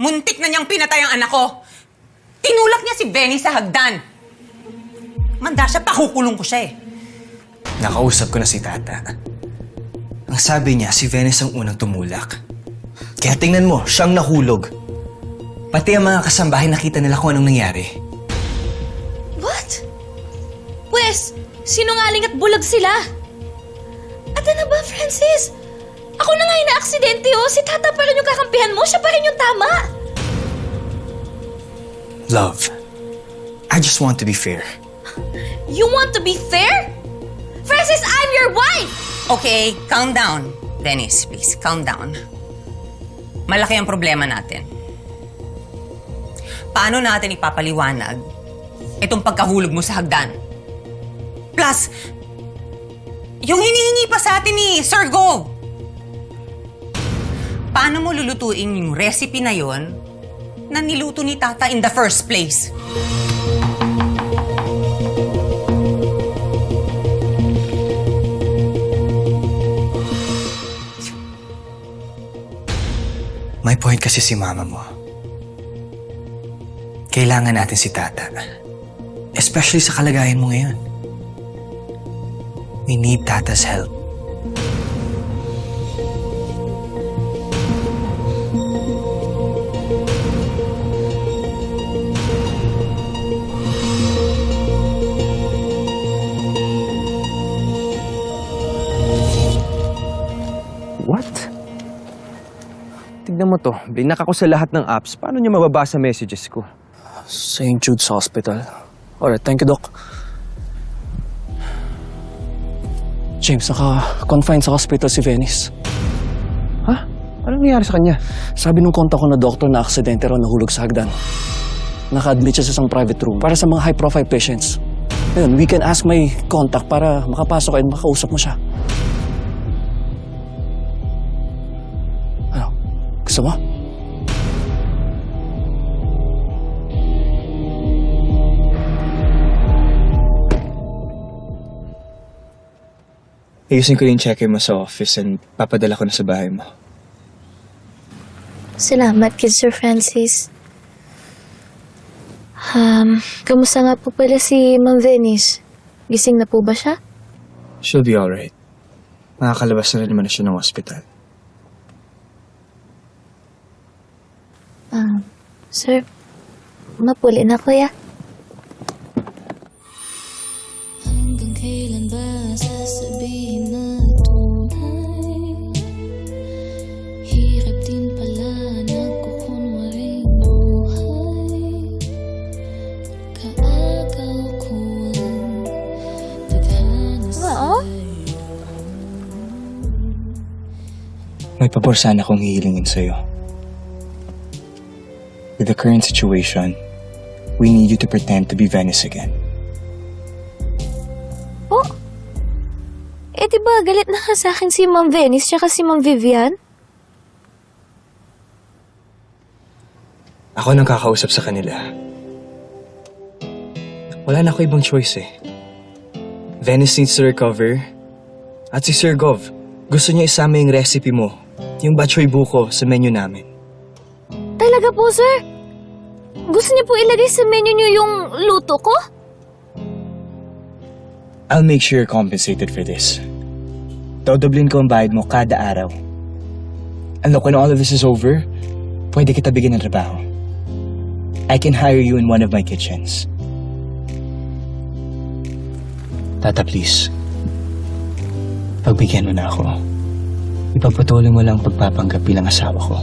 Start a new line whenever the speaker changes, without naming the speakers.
Muntik na niyang pinatay ang anak ko. Tinulak niya si Benny sa hagdan. Manda siya, pakukulong ko siya eh.
Nakausap ko na si Tata. Ang sabi niya, si Venice ang unang tumulak. Kaya tingnan mo, siyang nahulog. Pati ang mga kasambahay nakita nila kung anong nangyari.
What? Pwes, sinungaling at bulag sila. At ano ba, Francis? Ako na nga yung na-aksidente, oh. Si Tata pa rin yung kakampihan mo. Siya pa rin yung tama.
Love, I just want to be fair.
You want to be fair? Francis, I'm your wife!
Okay, calm down. Dennis, please, calm down. Malaki ang problema natin. Paano natin ipapaliwanag itong pagkahulog mo sa hagdan? Plus, yung hinihingi pa sa atin ni Sir Go. Paano mo lulutuin yung recipe na yon na niluto ni Tata in the first place?
May point kasi si mama mo. Kailangan natin si Tata. Especially sa kalagayan mo ngayon. We need Tata's help.
Tignan mo to. Blinak ako sa lahat ng apps. Paano niya mababasa messages ko?
St. Jude's Hospital. Alright, thank you, Doc. James, naka-confine sa hospital si Venice.
Ha? Anong nangyari sa kanya?
Sabi nung kontak ko na doktor na aksidente raw nahulog sa hagdan. Naka-admit siya sa isang private room para sa mga high-profile patients. Ayun, we can ask my contact para makapasok at makausap mo siya. Gusto mo?
Ayusin ko yung check-in mo sa office and papadala ko na sa bahay mo.
Salamat, kid Sir Francis. Um, kamusta nga po pala si Ma'am Venice? Gising na po ba siya?
She'll be alright. Makakalabas na rin naman na siya ng hospital.
Ah, sir, mapuli na kuya.
Hanggang kailan ba sasabihin na tunay? Hirap din pala nagkukunwaring buhay Kaagaw ko ang tadhana
Oo?
May pabor sana akong hihilingin sa'yo. With the current situation, we need you to pretend to be Venice again.
Oh? Eh, di ba galit na nga sa akin si Ma'am Venice tsaka si Ma'am Vivian?
Ako nang kakausap sa kanila. Wala na ako ibang choice eh. Venice needs to recover. At si Sir Gov, gusto niya isama yung recipe mo, yung bachoy buko sa menu namin.
Talaga po, sir? Gusto niyo po ilagay sa menu niyo yung luto ko?
I'll make sure you're compensated for this. Dodoblin ko ang bayad mo kada araw. And look, when all of this is over, pwede kita bigyan ng trabaho. I can hire you in one of my kitchens. Tata, please. Pagbigyan mo na ako. Ipagpatuloy mo lang pagpapanggap bilang asawa ko.